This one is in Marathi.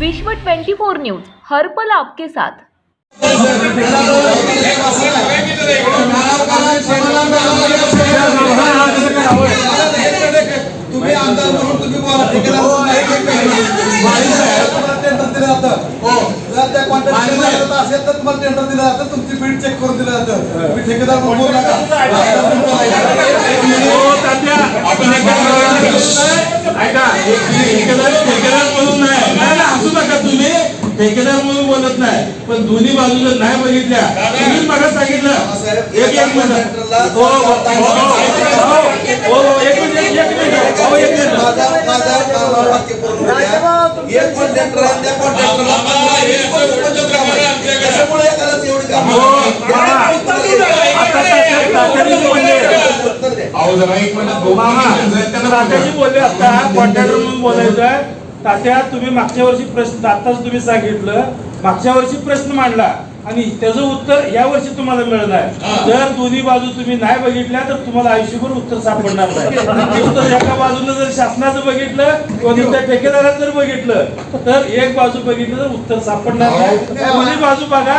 विश्व 24 न्यूज हर पल आपके साथ. तुम्ही आमदार म्हणून तुम्ही बोला ठेकेदार म्हणून एक एक तुम्हाला टेंडर दिलं जातं जर त्या जातं असेल तर तुम्हाला टेंडर दिलं जातं तुमची बिल चेक करून दिलं जातं तुम्ही ठेकेदार म्हणून बोलू नका आमदार म्हणून बोलायचं. हो तात्या आपण ऐका ठेकेदार ठेकेदार म्हणून नाही नाही नाही, असू नका तुम्ही ठेकेदार म्हणून बोलत नाही. पण दोन्ही बाजू जर नाही बघितल्या. तुम्ही मला सांगितलं. एक एक मिनिट. हो हो मिनिट मिनिट हो मिनिट. माझा माझा वाक्य पूर्ण कॉन्ट्रॅक्टर आहे त्या कॉन्ट्रॅक्टरला एवढी काम बोलले आता कॉन्ट्रॅक्टर म्हणून बोलायचं तात्या तुम्ही मागच्या वर्षी प्रश्न आताच तुम्ही सांगितलं. मागच्या वर्षी प्रश्न मांडला आणि त्याचं उत्तर या वर्षी तुम्हाला मिळत आहे. जर दोन्ही बाजू तुम्ही नाही बघितल्या तर तुम्हाला आयुष्यभर उत्तर सापडणार नाही. उत्तर एका बाजूनं जर शासनाचं बघितलं किंवा तुमच्या ठेकेदाराचं जर बघितलं तर एक बाजू बघितलं तर उत्तर सापडणार नाही. दोन्ही बाजू बघा.